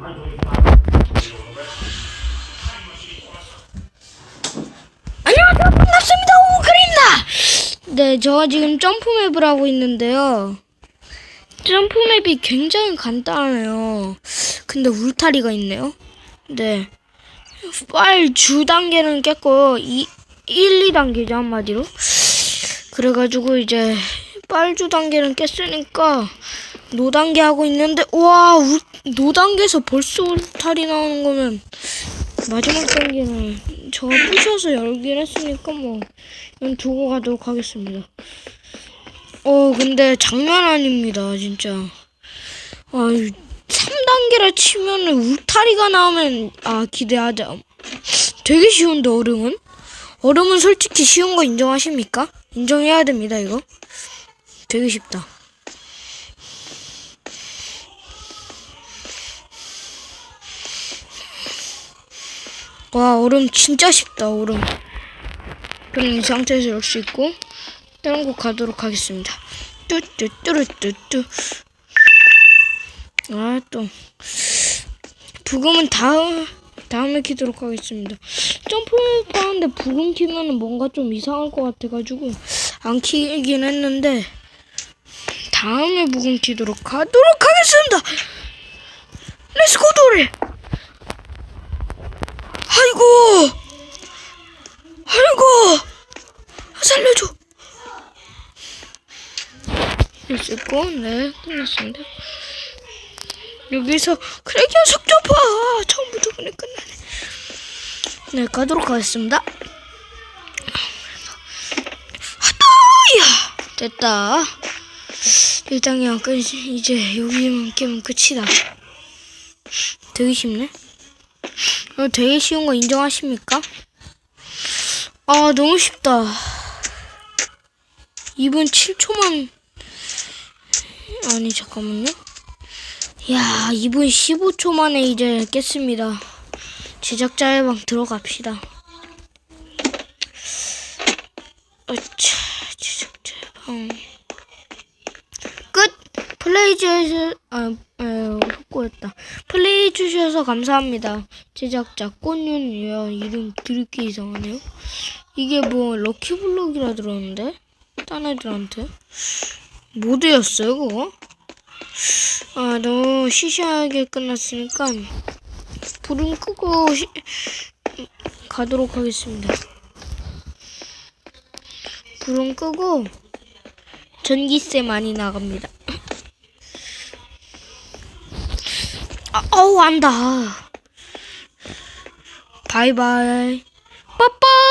안녕하세요 반갑습니다. 오그입니다. 네 저가 지금 점프맵을 하고 있는데요. 점프맵이 굉장히 간단해요. 근데 울타리가 있네요. 네 빨 주 단계는 깼고 이 1, 2단계죠 한마디로. 그래가지고 이제 빨주 단계는 깼으니까 노 단계 하고 있는데 와 울, 노 단계에서 벌써 울타리 나오는 거면 마지막 단계는 저가 부셔서 열긴 했으니까 뭐 이건 두고 가도록 하겠습니다. 어 근데 장난 아닙니다 진짜. 아 3단계를 치면은 울타리가 나오면 아 기대하자. 되게 쉬운데 얼음은? 얼음은 솔직히 쉬운 거 인정하십니까? 인정해야 됩니다 이거. 되게 쉽다. 와 얼음 진짜 쉽다 얼음. 그럼 이 상태에서 열수 있고 다른 곳 가도록 하겠습니다. 뚜뚜뚜루뚜뚜. 아또. 부금은 다음 다음에 키도록 하겠습니다. 점프 하는데 부금 키면은 뭔가 좀 이상할 것 같아가지고 안 키긴 했는데 다음에 부금 키도록 하도록 하겠습니다. 렛츠고 도래 아이고, 아이고, 살려줘. 있고, 네, 끝났습니다. 여기서 크레기 녀석 좀 봐. 처음부터 그냥 끝나네. 네, 가도록 하겠습니다. 하도야 됐다. 1단계만 끝, 이제 여기만 깨면 끝이다. 되게 쉽네. 이거 되게 쉬운 거 인정하십니까? 아, 너무 쉽다. 2분 7초만. 아니, 잠깐만요. 야, 2분 15초 만에 이제 깼습니다. 제작자의 방 들어갑시다. 어차, 제작자의 방. 끝! 플레이 주셔서, 아, 에, 확고했다. 플레이 주셔서 감사합니다. 제작자 꽃윤이요. 이름 드럽게 이상하네요. 이게 뭐 럭키블럭이라 들었는데? 딴 애들한테? 모드였어요, 그거? 아, 너무 시시하게 끝났으니까 불은 끄고 시, 가도록 하겠습니다. 불은 끄고 전기세 많이 나갑니다. 아, 어우, 안다. 바이바이. 빠빠!